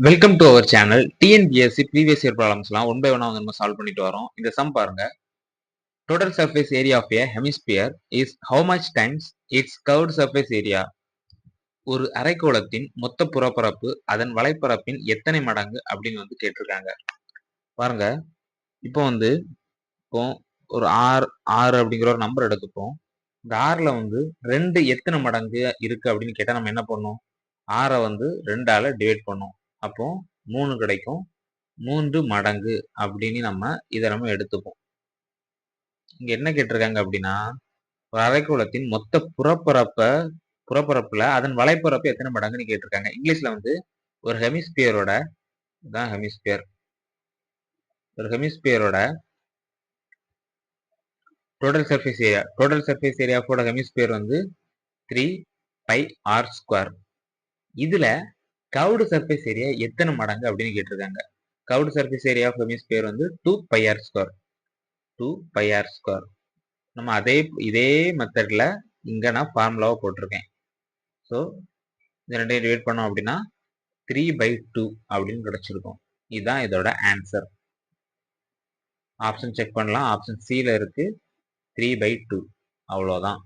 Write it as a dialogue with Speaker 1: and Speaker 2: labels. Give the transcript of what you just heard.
Speaker 1: Welcome to our channel TNPSC previous year ப்ராப்ளம்ஸ்லாம் one by ஒன்னாக வந்து நம்ம சால்வ் பண்ணிட்டு வரோம். இந்த சம் பாருங்க. Total surface area of a hemisphere is how much times its curved surface area ஒரு அரைக்கோளத்தின் மொத்த புறப்பரப்பு அதன் வலைப்பரப்பின் எத்தனை மடங்கு அப்படின்னு வந்து கேட்டிருக்காங்க. பாருங்க. இப்போ வந்து இப்போ ஒரு ஆறு ஆறு அப்படிங்கிற ஒரு நம்பர் எடுத்துப்போம். இந்த ஆறில் வந்து ரெண்டு எத்தனை மடங்கு இருக்கு அப்படின்னு கேட்டால் நம்ம என்ன பண்ணோம்? ஆறை வந்து ரெண்டால டிவைட் பண்ணோம். அப்போ மூணு கிடைக்கும். மூன்று மடங்கு அப்படின்னு நம்ம இதை நம்ம எடுத்துப்போம். இங்க என்ன கேட்டிருக்காங்க அப்படின்னா ஒரு அரைக்கோளத்தின் மொத்த புறப்பரப்ப புறப்பரப்புல அதன் வலைப்பரப்பு எத்தனை மடங்குன்னு கேட்டிருக்காங்க. இங்கிலீஷ்ல வந்து ஒரு ஹெமிஸ்பியரோட தான் ஹெமிஸ்பியர். ஒரு ஹெமிஸ்பியரோட total surface area total surface ஏரியாவோட hemisphere வந்து த்ரீ பை ஆர் ஸ்கொயர் இதில் கவுடு சர்ஃபேஸ் ஏரியா எத்தனை மடங்கு அப்படின்னு கேட்டிருக்காங்க. கவுடு சர்ஃபேஸ் ஏரியா ஆஃப் பேர் வந்து two pi r square two pi r square நம்ம அதே இதே மெத்தடில் இங்கே நான் ஃபார்முலாவை போட்டிருக்கேன். ஸோ இந்த ரெண்டையும் டிவைட் பண்ணோம் அப்படின்னா த்ரீ பை டூ அப்படின்னு கிடச்சிருக்கும். இதுதான் இதோட ஆன்சர் ஆப்ஷன் செக் பண்ணலாம். ஆப்ஷன் சியில் இருக்குது த்ரீ பை டூ அவ்வளோதான்